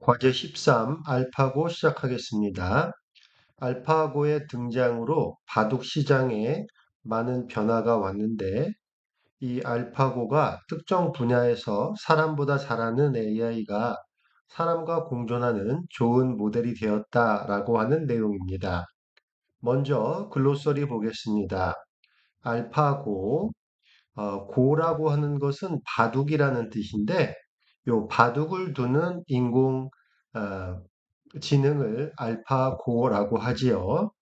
과제 13 알파고 시작하겠습니다. 알파고의 등장으로 바둑 시장에 많은 변화가 왔는데 이 알파고가 특정 분야에서 사람보다 잘하는 AI가 사람과 공존하는 좋은 모델이 되었다라고 하는 내용입니다. 먼저 글로서리 보겠습니다. 알파고, 어, 고라고 하는 것은 바둑이라는 뜻인데 요 바둑을 두는 인공 어, 지능을 알파고라고 하지요.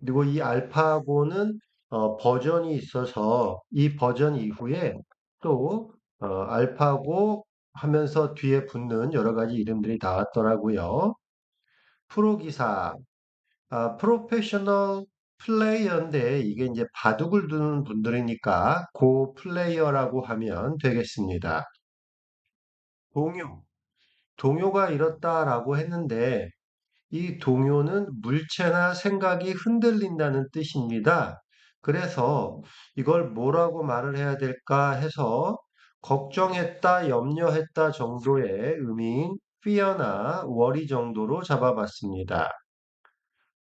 그리고 이 알파고는 어, 버전이 있어서 이 버전 이후에 또 어, 알파고 하면서 뒤에 붙는 여러 가지 이름들이 나왔더라고요. 프로기사, 아, 프로페셔널 플레이어인데 이게 이제 바둑을 두는 분들이니까 고 플레이어라고 하면 되겠습니다. 동요, 동요가 이렇다라고 했는데 이 동요는 물체나 생각이 흔들린다는 뜻입니다. 그래서 이걸 뭐라고 말을 해야 될까 해서 걱정했다, 염려했다 정도의 의미인 fear나 worry 정도로 잡아봤습니다.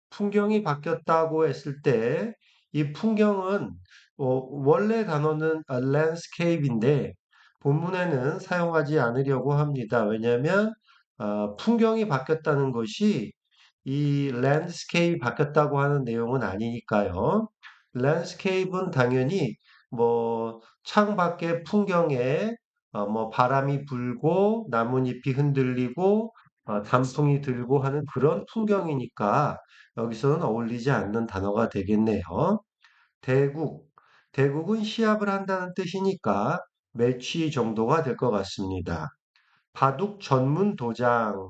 풍경이 바뀌었다고 했을 때 이 풍경은 어, 원래 단어는 landscape인데 본문에는 사용하지 않으려고 합니다. 왜냐하면 어, 풍경이 바뀌었다는 것이 이 landscape 바뀌었다고 하는 내용은 아니니까요. landscape은 당연히 뭐 창밖의 풍경에 어, 뭐 바람이 불고 나뭇잎이 흔들리고 어, 단풍이 들고 하는 그런 풍경이니까 여기서는 어울리지 않는 단어가 되겠네요. 대국, 대국은 시합을 한다는 뜻이니까 매치 정도가 될 것 같습니다. 바둑 전문 도장,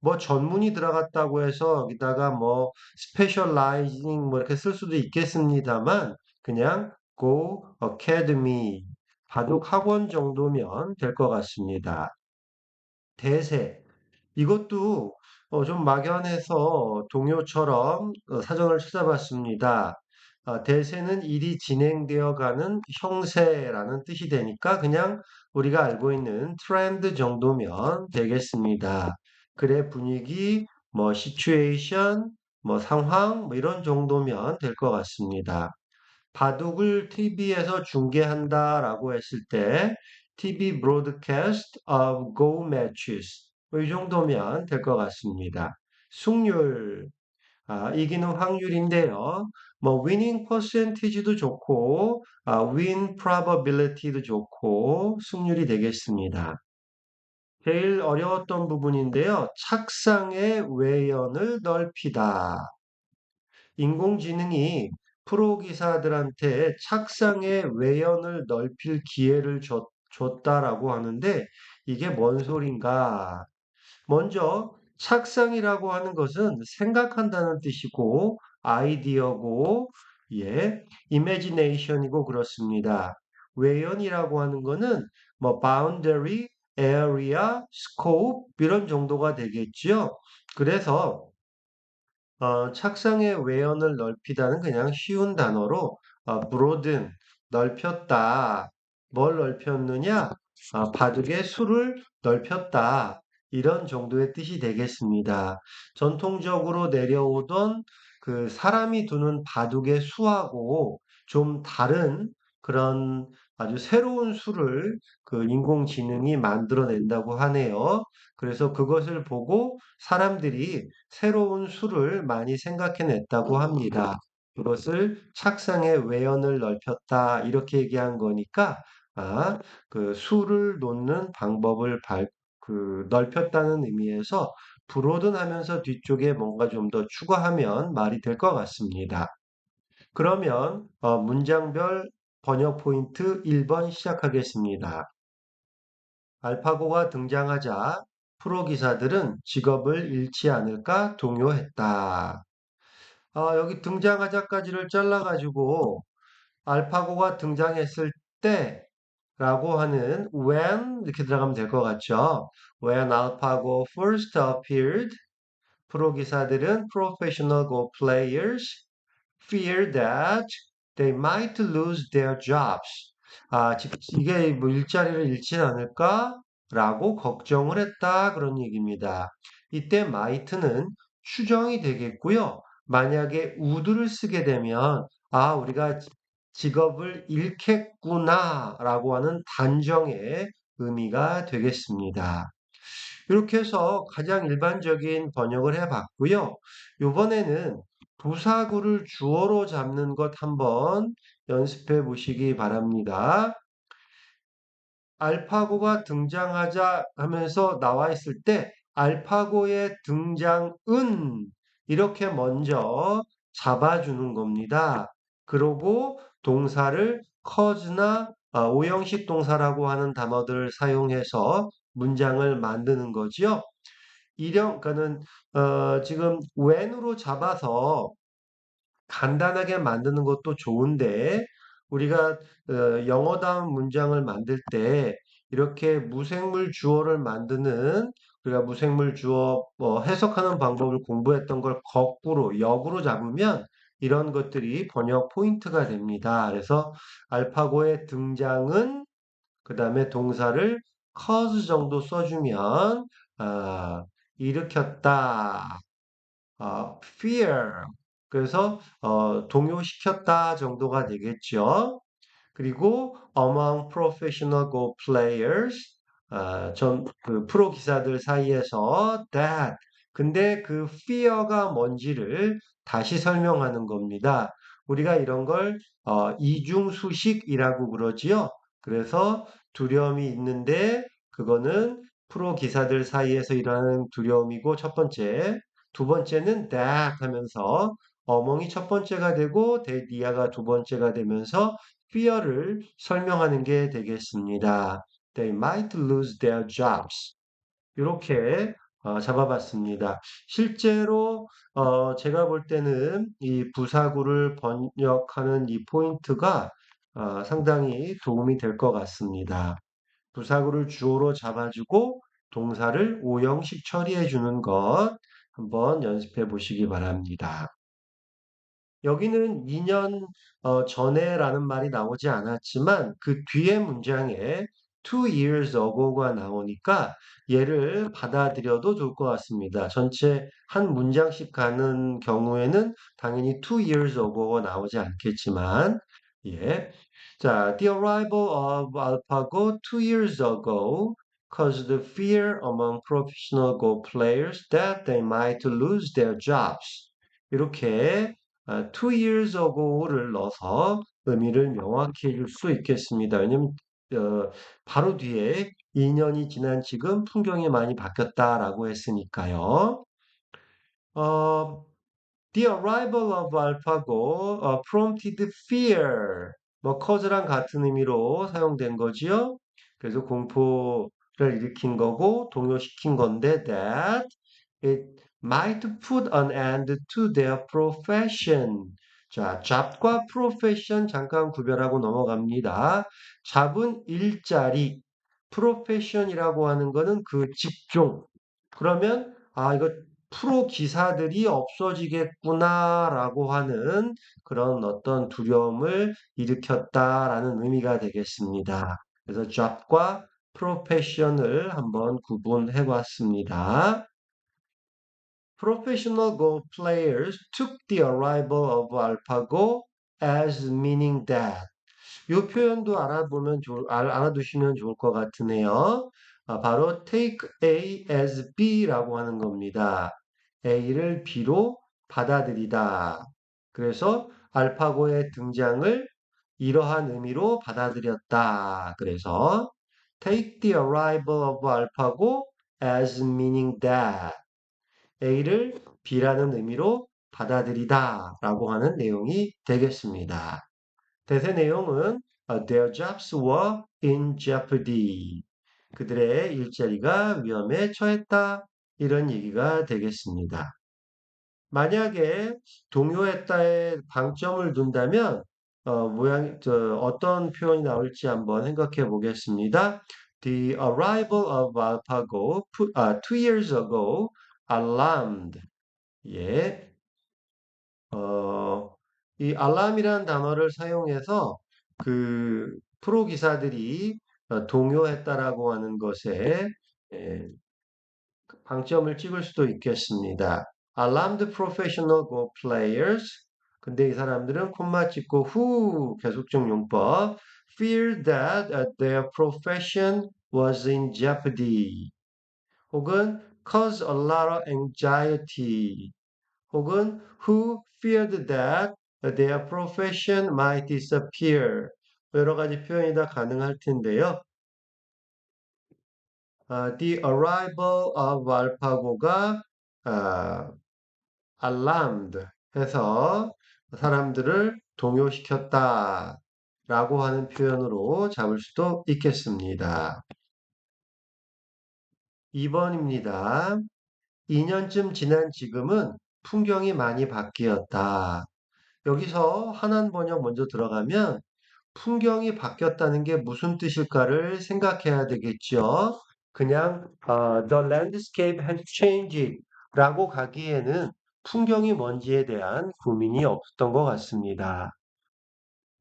뭐 전문이 들어갔다고 해서 여기다가 뭐 스페셜라이징 뭐 이렇게 쓸 수도 있겠습니다만 그냥 go academy 바둑 학원 정도면 될 것 같습니다. 대세 이것도 어, 좀 막연해서 동요처럼 어, 사전을 찾아봤습니다. 아, 대세는 일이 진행되어 가는 형세라는 뜻이 되니까 그냥 우리가 알고 있는 트렌드 정도면 되겠습니다. 글의 분위기, 뭐 시츄에이션, 뭐 상황, 뭐 이런 정도면 될 것 같습니다. 바둑을 TV에서 중계한다라고 했을 때 TV broadcast of Go matches 뭐 이 정도면 될 것 같습니다. 승률 아, 이기는 확률인데요. 뭐 winning percentage도 좋고 아, win probability도 좋고 승률이 되겠습니다. 제일 어려웠던 부분인데요. 착상의 외연을 넓히다. 인공지능이 프로 기사들한테 착상의 외연을 넓힐 기회를 줬, 줬다라고 하는데 이게 뭔 소린가? 먼저 착상이라고 하는 것은 생각한다는 뜻이고 아이디어고 예, imagination이고 그렇습니다. 외연이라고 하는 것은 뭐 boundary, area, scope 이런 정도가 되겠지요. 그래서 어, 착상의 외연을 넓히다는 그냥 쉬운 단어로 어, broaden, 넓혔다. 뭘 넓혔느냐? 어, 바둑의 수를 넓혔다. 이런 정도의 뜻이 되겠습니다. 전통적으로 내려오던 그 사람이 두는 바둑의 수하고 좀 다른 그런 아주 새로운 수를 그 인공지능이 만들어낸다고 하네요. 그래서 그것을 보고 사람들이 새로운 수를 많이 생각해냈다고 합니다. 그것을 착상의 외연을 넓혔다 이렇게 얘기한 거니까 아, 그 수를 놓는 방법을 발, 그 넓혔다는 의미에서 브로든 하면서 뒤쪽에 뭔가 좀 더 추가하면 말이 될 것 같습니다. 그러면 어, 문장별 번역 포인트 1번 시작하겠습니다. 알파고가 등장하자 프로 기사들은 직업을 잃지 않을까 동요했다. 아, 여기 등장하자까지를 잘라가지고 알파고가 등장했을 때 라고 하는 when 이렇게 들어가면 될 것 같죠. When Alpago first appeared, 프로 기사들은 professional Go players fear that they might lose their jobs. 아, 이게 뭐 일자리를 잃지 않을까? 라고 걱정을 했다. 그런 얘기입니다. 이때 might는 추정이 되겠고요. 만약에 would를 쓰게 되면 아, 우리가 직업을 잃겠구나 라고 하는 단정의 의미가 되겠습니다. 이렇게 해서 가장 일반적인 번역을 해봤고요. 이번에는 부사구를 주어로 잡는 것 한번 연습해 보시기 바랍니다. 알파고가 등장하자 하면서 나와 있을 때 알파고의 등장은 이렇게 먼저 잡아주는 겁니다. 그러고 동사를 cause나 아, 오형식 동사라고 하는 단어들을 사용해서 문장을 만드는 거지요. 일형, 그러니까는 어, 지금 when으로 잡아서 간단하게 만드는 것도 좋은데 우리가 어, 영어다운 문장을 만들 때 이렇게 무생물 주어를 만드는 우리가 무생물 주어 뭐 해석하는 방법을 공부했던 걸 거꾸로 역으로 잡으면 이런 것들이 번역 포인트가 됩니다. 그래서 알파고의 등장은 그 다음에 동사를 cause 정도 써주면 아, 일으켰다. 어, fear. 그래서 어, 동요시켰다 정도가 되겠죠. 그리고 among professional go players, 아, 전그 프로 기사들 사이에서 that. 근데 그 fear가 뭔지를 다시 설명하는 겁니다. 우리가 이런 걸 어, 이중수식이라고 그러지요. 그래서 두려움이 있는데 그거는 프로 기사들 사이에서 일어나는 두려움이고 첫 번째, 두 번째는 that 하면서 어멍이 첫 번째가 되고 데디아가 두 번째가 되면서 fear를 설명하는 게 되겠습니다. They might lose their jobs. 이렇게 어, 잡아봤습니다. 실제로 어, 제가 볼 때는 이 부사구를 번역하는 이 포인트가 어, 상당히 도움이 될 것 같습니다. 부사구를 주어로 잡아주고 동사를 오형식 처리해 주는 것 한번 연습해 보시기 바랍니다. 여기는 2년 어, 전에라는 말이 나오지 않았지만 그 뒤에 문장에 two years ago가 나오니까 얘를 받아들여도 좋을 것 같습니다. 전체 한 문장씩 가는 경우에는 당연히 two years ago가 나오지 않겠지만 예. 자, the arrival of AlphaGo two years ago caused the fear among professional Go players that they might lose their jobs. 이렇게 아, two years ago를 넣어서 의미를 명확히 해줄 수 있겠습니다. 왜냐면 어, 바로 뒤에 2년이 지난 지금 풍경이 많이 바뀌었다라고 했으니까요. 어, The arrival of AlphaGo uh, prompted fear. 뭐 cause랑 같은 의미로 사용된 거지요. 그래서 공포를 일으킨 거고 동요시킨 건데 that it might put an end to their profession. 자, job과 profession 잠깐 구별하고 넘어갑니다. 잡은 일자리, profession이라고 하는 거는 그 직종. 그러면 아 이거 프로 기사들이 없어지겠구나라고 하는 그런 어떤 두려움을 일으켰다라는 의미가 되겠습니다. 그래서 job과 profession을 한번 구분해 봤습니다. Professional Go players took the arrival of AlphaGo as meaning that. 이 표현도 알아보면 좋, 알, 알아두시면 좋을 것 같으네요. 아, 바로 take A as B라고 하는 겁니다. A를 B로 받아들이다. 그래서 알파고의 등장을 이러한 의미로 받아들였다. 그래서 take the arrival of AlphaGo as meaning that. A를 B라는 의미로 받아들이다 라고 하는 내용이 되겠습니다. 대세 내용은 Their jobs were in jeopardy. 그들의 일자리가 위험에 처했다. 이런 얘기가 되겠습니다. 만약에 동요했다에 방점을 둔다면 어, 모양, 저, 어떤 표현이 나올지 한번 생각해 보겠습니다. The arrival of AlphaGo uh, two years ago alarmed. 예. 어, 이 alarm이라는 단어를 사용해서 그 프로 기사들이 어, 동요했다라고 하는 것에 예, 방점을 찍을 수도 있겠습니다. Alarmed professional go players. 근데 이 사람들은 콤마 찍고 who 계속적 용법 fear that uh, their profession was in jeopardy. 혹은 cause a lot of anxiety. 혹은 who feared that their profession might disappear. 여러 가지 표현이 다 가능할 텐데요. 아, the arrival of 알파고가 아, alarmed 해서 사람들을 동요시켰다 라고 하는 표현으로 잡을 수도 있겠습니다. 2번입니다. 2년쯤 지난 지금은 풍경이 많이 바뀌었다. 여기서 한한 번역 먼저 들어가면 풍경이 바뀌었다는 게 무슨 뜻일까를 생각해야 되겠죠. 그냥 어, the landscape has changed 라고 가기에는 풍경이 뭔지에 대한 고민이 없었던 것 같습니다.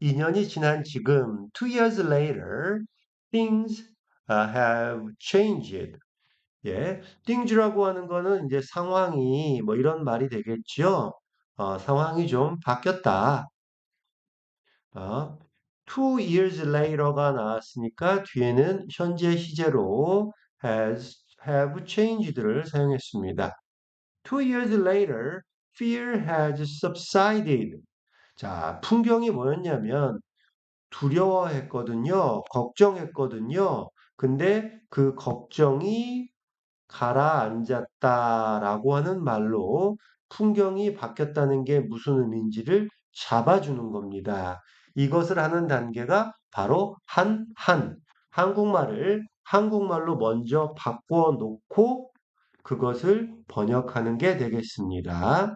2년이 지난 지금, two years later, things uh, have changed. 예, things라고 하는 거는 이제 상황이 뭐 이런 말이 되겠죠. 어, 상황이 좀 바뀌었다. 어, two years later가 나왔으니까 뒤에는 현재 시제로 has, have changed를 사용했습니다. Two years later, fear has subsided. 자, 풍경이 뭐였냐면 두려워했거든요. 걱정했거든요. 근데 그 걱정이 가라앉았다라고 하는 말로 풍경이 바뀌었다는 게 무슨 의미인지를 잡아주는 겁니다. 이것을 하는 단계가 바로 한, 한. 한국말을 한국말로 먼저 바꿔 놓고 그것을 번역하는 게 되겠습니다.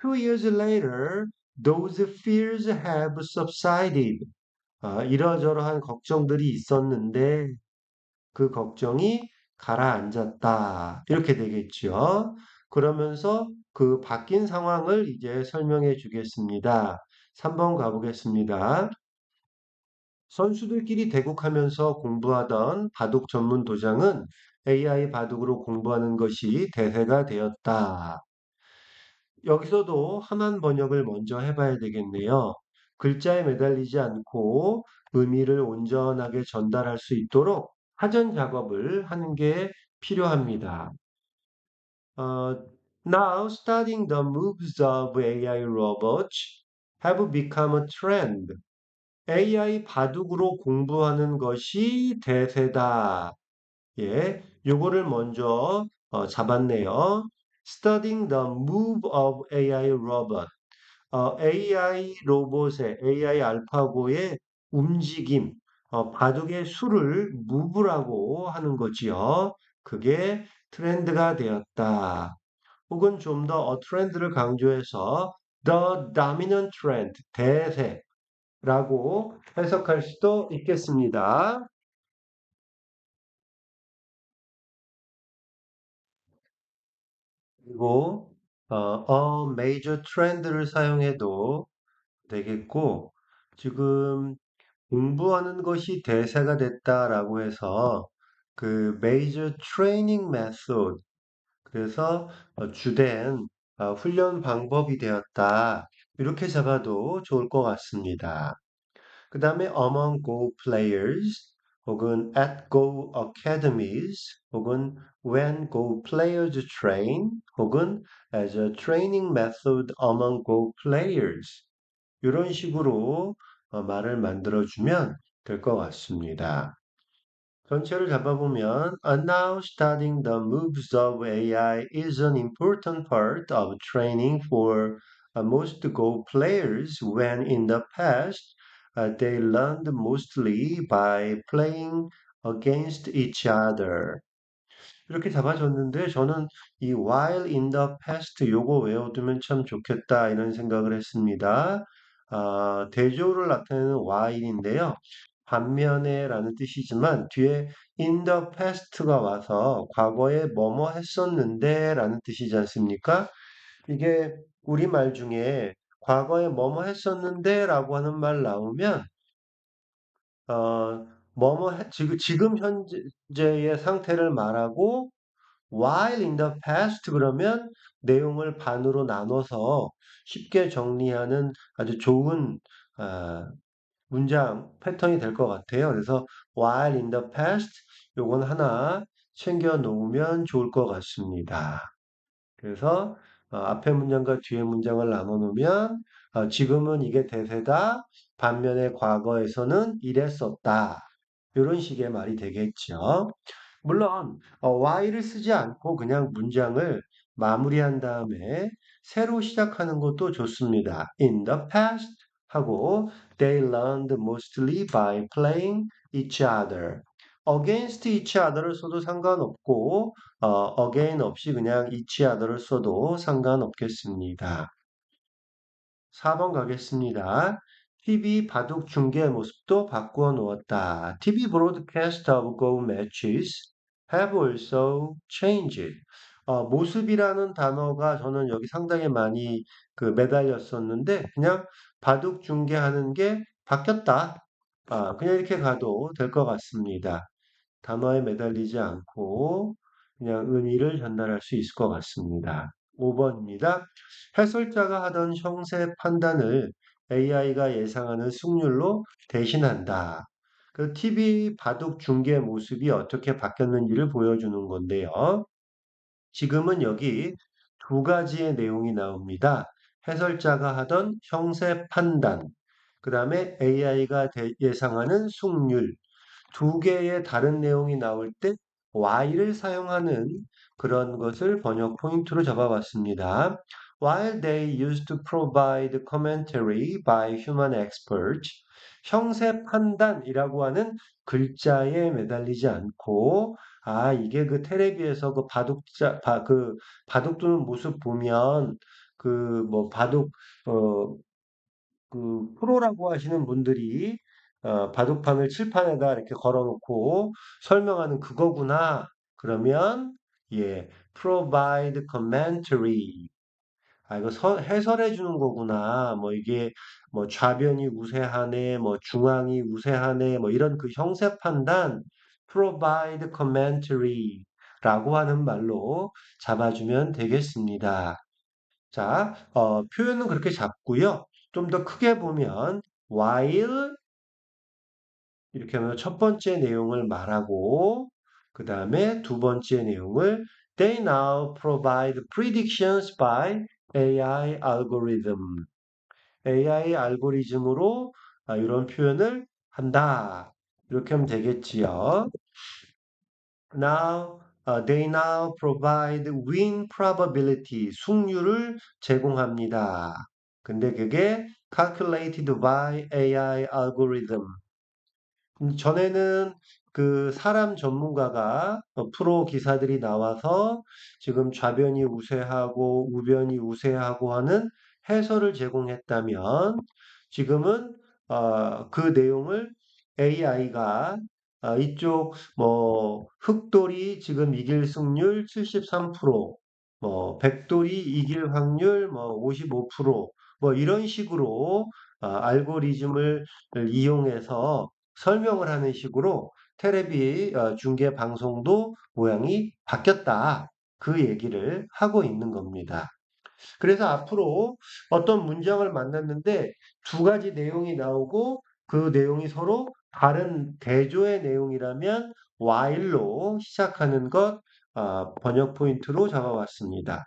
Two years later, those fears have subsided. 아, 이러저러한 걱정들이 있었는데 그 걱정이 가라앉았다. 이렇게 되겠죠. 그러면서 그 바뀐 상황을 이제 설명해 주겠습니다. 3번 가보겠습니다. 선수들끼리 대국하면서 공부하던 바둑 전문 도장은 AI 바둑으로 공부하는 것이 대세가 되었다. 여기서도 한한 번역을 먼저 해봐야 되겠네요. 글자에 매달리지 않고 의미를 온전하게 전달할 수 있도록 사전 작업을 하는 게 필요합니다. 어, now studying the moves of AI robots have become a trend. AI 바둑으로 공부하는 것이 대세다. 예, 요거를 먼저 어, 잡았네요. Studying the move of AI robot. 어, AI 로봇의 AI 알파고의 움직임, 어, 바둑의 수를 move라고 하는 거지요. 그게 트렌드가 되었다. 혹은 좀더 a 트렌드를 강조해서 the dominant trend, 대세라고 해석할 수도 있겠습니다. 그리고 어, a major trend를 사용해도 되겠고 지금 공부하는 것이 대세가 됐다라고 해서 그 major training method 그래서 어, 주된 어, 훈련 방법이 되었다 이렇게 잡아도 좋을 것 같습니다. 그 다음에 among Go players 혹은 at Go academies 혹은 when Go players train 혹은 as a training method among Go players 이런 식으로 어, 말을 만들어주면 될 것 같습니다. 전체를 잡아보면 And now studying the moves of AI is an important part of training for uh, most Go players when in the past uh, they learned mostly by playing against each other. 이렇게 잡아줬는데 저는 이 while in the past 요거 외워두면 참 좋겠다 이런 생각을 했습니다. 아, 대조를 나타내는 while인데요. 반면에 라는 뜻이지만 뒤에 in the past가 와서 과거에 뭐뭐 했었는데 라는 뜻이지 않습니까? 이게 우리말 중에 과거에 뭐뭐 했었는데 라고 하는 말 나오면 어, 뭐뭐 해- 지금 지금 현재의 상태를 말하고 while in the past 그러면 내용을 반으로 나눠서 쉽게 정리하는 아주 좋은 아, 문장 패턴이 될 것 같아요. 그래서 while in the past 요건 하나 챙겨 놓으면 좋을 것 같습니다. 그래서 어, 앞에 문장과 뒤에 문장을 나눠 놓으면 어, 지금은 이게 대세다. 반면에 과거에서는 이랬었다. 이런 식의 말이 되겠죠. 물론 어, while을 쓰지 않고 그냥 문장을 마무리한 다음에 새로 시작하는 것도 좋습니다. In the past 하고 they learned mostly by playing each other. against each other를 써도 상관없고 어, again 없이 그냥 each other를 써도 상관없겠습니다. 4번 가겠습니다. TV 바둑 중계 모습도 바꾸어 놓았다. TV broadcast of Go matches have also changed. 어, 모습이라는 단어가 저는 여기 상당히 많이 그 매달렸었는데 그냥 바둑 중계하는 게 바뀌었다. 아, 그냥 이렇게 가도 될 것 같습니다. 단어에 매달리지 않고 그냥 의미를 전달할 수 있을 것 같습니다. 5번입니다. 해설자가 하던 형세 판단을 AI가 예상하는 승률로 대신한다. 그 TV 바둑 중계 모습이 어떻게 바뀌었는지를 보여주는 건데요. 지금은 여기 두 가지의 내용이 나옵니다. 해설자가 하던 형세 판단, 그 다음에 AI가 예상하는 승률, 두 개의 다른 내용이 나올 때 while을 사용하는 그런 것을 번역 포인트로 잡아봤습니다. While they used to provide commentary by human experts, 형세 판단이라고 하는 글자에 매달리지 않고 아 이게 그 텔레비에서 그 바둑자 바, 그 바둑 두는 모습 보면 그 뭐 바둑 어 그 프로라고 하시는 분들이 어, 바둑판을 칠판에다 이렇게 걸어놓고 설명하는 그거구나. 그러면 예, provide commentary. 아, 이거 서- 해설해 주는 거구나. 뭐 이게 뭐 좌변이 우세하네, 뭐 중앙이 우세하네, 뭐 이런 그 형세 판단 provide commentary 라고 하는 말로 잡아주면 되겠습니다. 자, 어, 표현은 그렇게 잡고요. 좀 더 크게 보면 while 이렇게 하면 첫 번째 내용을 말하고 그 다음에 두 번째 내용을 They now provide predictions by AI algorithm. AI 알고리즘으로 아, 이런 표현을 한다. 이렇게 하면 되겠지요. Now, uh, they now provide win probability, 승률을 제공합니다. 근데 그게 calculated by AI algorithm. 음, 전에는 그 사람 전문가가 어, 프로 기사들이 나와서 지금 좌변이 우세하고 우변이 우세하고 하는 해설을 제공했다면 지금은 어, 그 내용을 AI가 어, 이쪽 뭐 흑돌이 지금 이길 승률 73%, 뭐 백돌이 이길 확률 뭐 55%뭐 이런 식으로 어, 알고리즘을 이용해서 설명을 하는 식으로 테레비 어, 중계 방송도 모양이 바뀌었다. 그 얘기를 하고 있는 겁니다. 그래서 앞으로 어떤 문장을 만났는데 두 가지 내용이 나오고 그 내용이 서로 다른 대조의 내용이라면 while로 시작하는 것 어, 번역 포인트로 잡아왔습니다.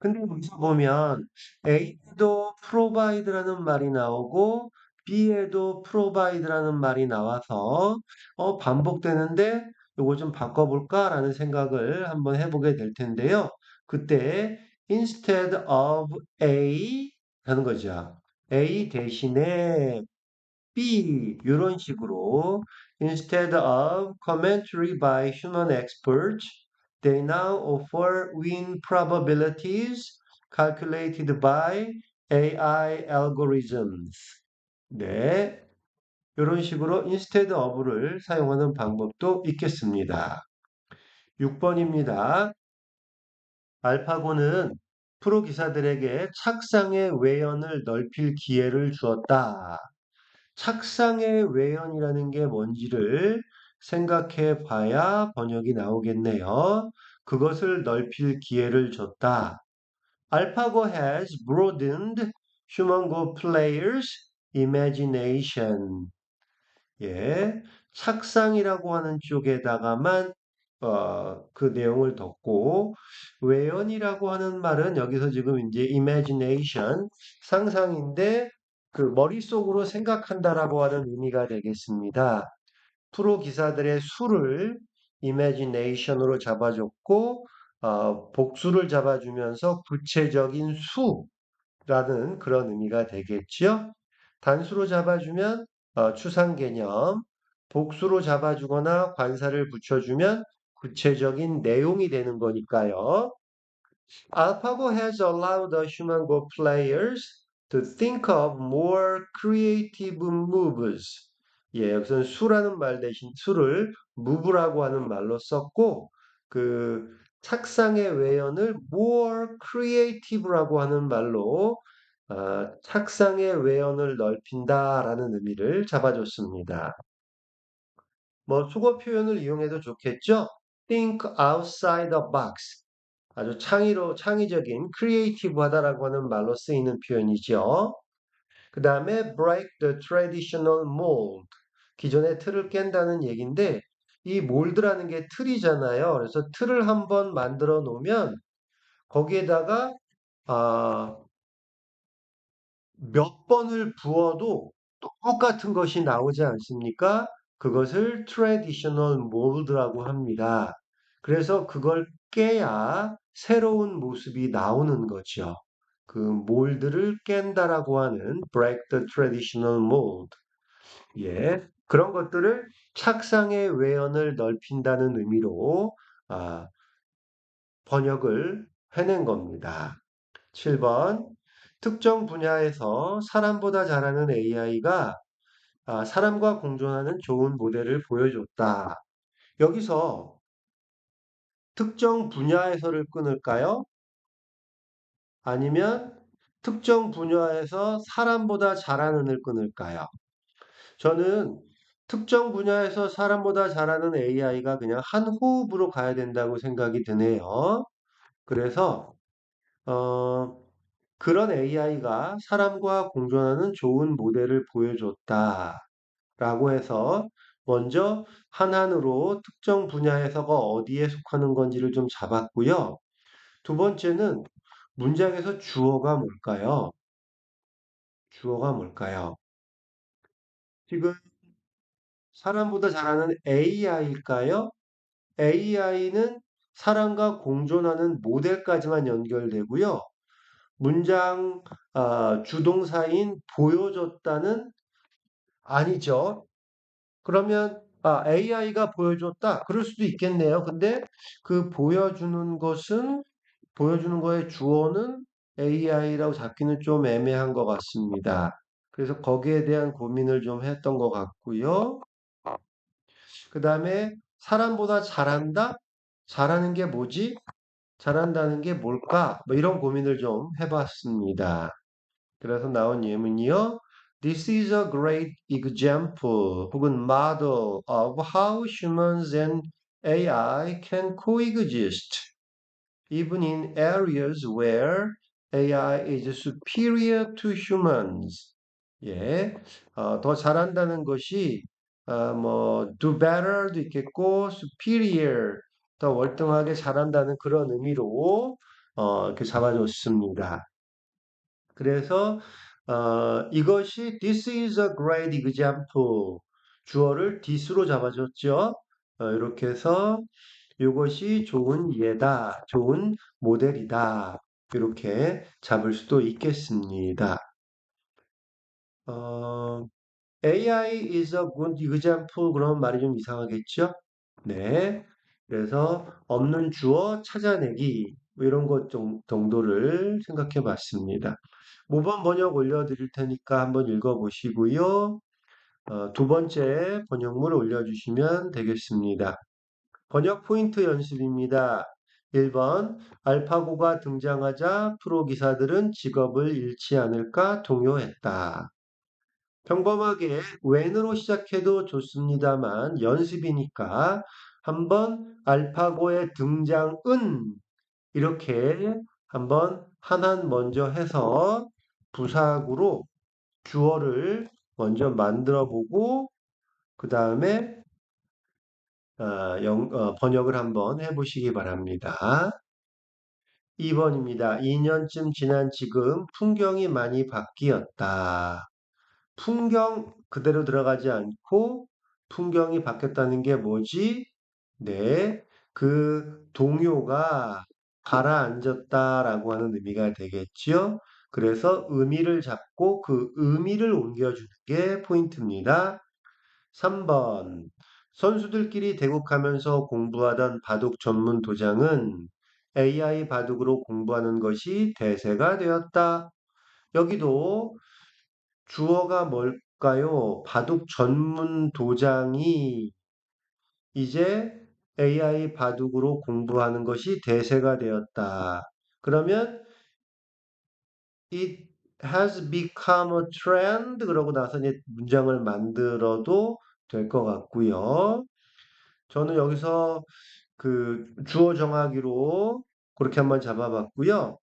근데 여기서 보면 A도 provide라는 말이 나오고 B에도 provide라는 말이 나와서 어, 반복되는데 이거 좀 바꿔볼까라는 생각을 한번 해보게 될 텐데요. 그때 instead of A 하는 거죠. A 대신에 B 이런 식으로 instead of commentary by human experts, they now offer win probabilities calculated by AI algorithms. 네, 이런 식으로 instead of를 사용하는 방법도 있겠습니다. 6번입니다. 알파고는 프로 기사들에게 착상의 외연을 넓힐 기회를 주었다. 착상의 외연이라는 게 뭔지를 생각해 봐야 번역이 나오겠네요. 그것을 넓힐 기회를 줬다. AlphaGo has broadened humango players' imagination. 예, 착상이라고 하는 쪽에다가만 어, 그 내용을 덮고 외연이라고 하는 말은 여기서 지금 이제 imagination 상상인데 그 머릿속으로 생각한다라고 하는 의미가 되겠습니다. 프로 기사들의 수를 imagination으로 잡아줬고 어, 복수를 잡아주면서 구체적인 수라는 그런 의미가 되겠죠. 단수로 잡아주면 어, 추상 개념, 복수로 잡아주거나 관사를 붙여주면 구체적인 내용이 되는 거니까요. AlphaGo has allowed the human Go players to think of more creative moves. 예, 여기서는 수라는 말 대신 수를 move라고 하는 말로 썼고, 그 착상의 외연을 more creative라고 하는 말로 어, 착상의 외연을 넓힌다라는 의미를 잡아줬습니다. 뭐 수거 표현을 이용해도 좋겠죠? think outside the box. 아주 창의로, 창의적인, 크리에이티브하다라고 하는 말로 쓰이는 표현이죠. 그 다음에 break the traditional mold. 기존의 틀을 깬다는 얘기인데 이 몰드라는 게 틀이잖아요. 그래서 틀을 한번 만들어 놓으면 거기에다가 아, 몇 번을 부어도 똑같은 것이 나오지 않습니까? 그것을 traditional mold라고 합니다. 그래서 그걸 깨야 새로운 모습이 나오는 거죠. 그 몰드를 깬다라고 하는 break the traditional mold. 예. 그런 것들을 착상의 외연을 넓힌다는 의미로 아, 번역을 해낸 겁니다. 7번. 특정 분야에서 사람보다 잘하는 AI가 아, 사람과 공존하는 좋은 모델을 보여줬다. 여기서 특정 분야에서를 끊을까요? 아니면 특정 분야에서 사람보다 잘하는 을 끊을까요? 저는 특정 분야에서 사람보다 잘하는 AI가 그냥 한 호흡으로 가야 된다고 생각이 드네요. 그래서 어, 그런 AI가 사람과 공존하는 좋은 모델을 보여줬다. 라고 해서 먼저 한한으로 특정 분야에서가 어디에 속하는 건지를 좀 잡았고요. 두 번째는 문장에서 주어가 뭘까요? 주어가 뭘까요? 지금 사람보다 잘하는 AI일까요? AI는 사람과 공존하는 모델까지만 연결되고요. 문장 아, 주동사인 보여줬다는 아니죠. 그러면 아, AI가 보여줬다. 그럴 수도 있겠네요. 근데 그 보여주는 것은 보여주는 거의 주어는 AI라고 잡기는 좀 애매한 것 같습니다. 그래서 거기에 대한 고민을 좀 했던 것 같고요. 그 다음에 사람보다 잘한다? 잘하는 게 뭐지? 잘한다는 게 뭘까? 뭐 이런 고민을 좀 해봤습니다. 그래서 나온 예문이요. This is a great example 혹은 model of how humans and AI can coexist, even in areas where AI is superior to humans. 예, 어, 더 잘한다는 것이 어, 뭐 do better도 있겠고 superior 더 월등하게 잘한다는 그런 의미로 어, 이렇게 잡아줬습니다. 그래서 어, 이것이 this is a great example 주어를 this로 잡아줬죠. 어, 이렇게 해서 이것이 좋은 예다, 좋은 모델이다. 이렇게 잡을 수도 있겠습니다. 어, AI is a good example 그런 말이 좀 이상하겠죠? 네. 그래서 없는 주어 찾아내기 뭐 이런 것 정도를 생각해 봤습니다. 모범 번역 올려드릴 테니까 한번 읽어보시고요. 어, 두 번째 번역물 올려주시면 되겠습니다. 번역 포인트 연습입니다. 1번 알파고가 등장하자 프로 기사들은 직업을 잃지 않을까 동요했다. 평범하게 when으로 시작해도 좋습니다만 연습이니까 한번 알파고의 등장은 이렇게 한번 하나는 먼저 해서 부사구로 주어를 먼저 만들어 보고 그 다음에 어, 어, 번역을 한번 해보시기 바랍니다. 2번입니다. 2년쯤 지난 지금 풍경이 많이 바뀌었다. 풍경 그대로 들어가지 않고 풍경이 바뀌었다는 게 뭐지? 네, 그 동요가 가라앉았다라고 하는 의미가 되겠지요. 그래서 의미를 잡고 그 의미를 옮겨주는 게 포인트입니다. 3번 선수들끼리 대국하면서 공부하던 바둑 전문 도장은 AI 바둑으로 공부하는 것이 대세가 되었다. 여기도 주어가 뭘까요? 바둑 전문 도장이 이제 AI 바둑으로 공부하는 것이 대세가 되었다. 그러면 it has become a trend 그러고 나서 이제 문장을 만들어도 될 것 같고요. 저는 여기서 그 주어 정하기로 그렇게 한번 잡아봤고요.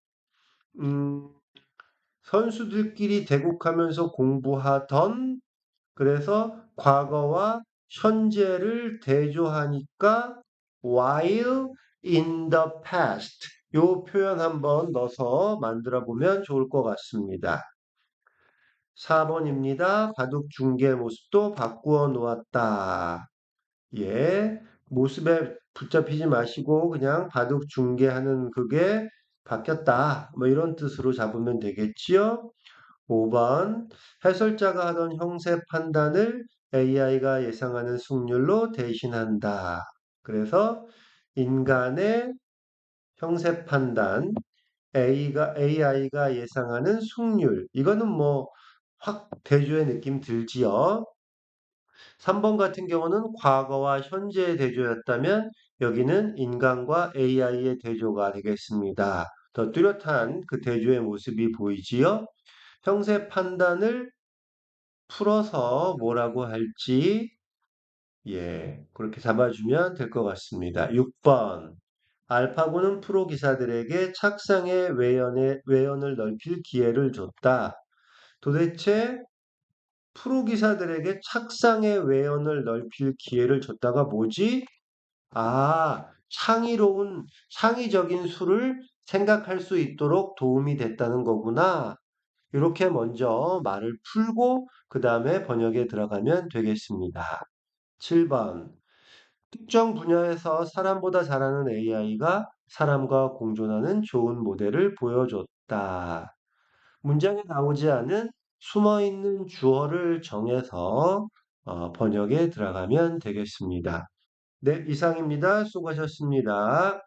음, 선수들끼리 대국하면서 공부하던 그래서 과거와 현재를 대조하니까 while in the past 요 표현 한번 넣어서 만들어 보면 좋을 것 같습니다. 4번입니다. 바둑 중계 모습도 바꾸어 놓았다. 예, 모습에 붙잡히지 마시고 그냥 바둑 중계하는 그게 바뀌었다. 뭐 이런 뜻으로 잡으면 되겠지요. 5번 해설자가 하던 형세 판단을 AI가 예상하는 승률로 대신한다. 그래서 인간의 형세 판단, AI가 예상하는 승률. 이거는 뭐 확 대조의 느낌 들지요. 3번 같은 경우는 과거와 현재의 대조였다면 여기는 인간과 AI의 대조가 되겠습니다. 더 뚜렷한 그 대조의 모습이 보이지요. 형세 판단을 풀어서 뭐라고 할지 예, 그렇게 잡아주면 될 것 같습니다. 6번 알파고는 프로 기사들에게 착상의 외연의, 외연을 넓힐 기회를 줬다. 도대체 프로 기사들에게 착상의 외연을 넓힐 기회를 줬다가 뭐지? 아, 창의로운, 창의적인 수를 생각할 수 있도록 도움이 됐다는 거구나. 이렇게 먼저 말을 풀고 그 다음에 번역에 들어가면 되겠습니다. 7번 특정 분야에서 사람보다 잘하는 AI가 사람과 공존하는 좋은 모델을 보여줬다. 문장에 나오지 않은 숨어있는 주어를 정해서 어, 번역에 들어가면 되겠습니다. 네, 이상입니다. 수고하셨습니다.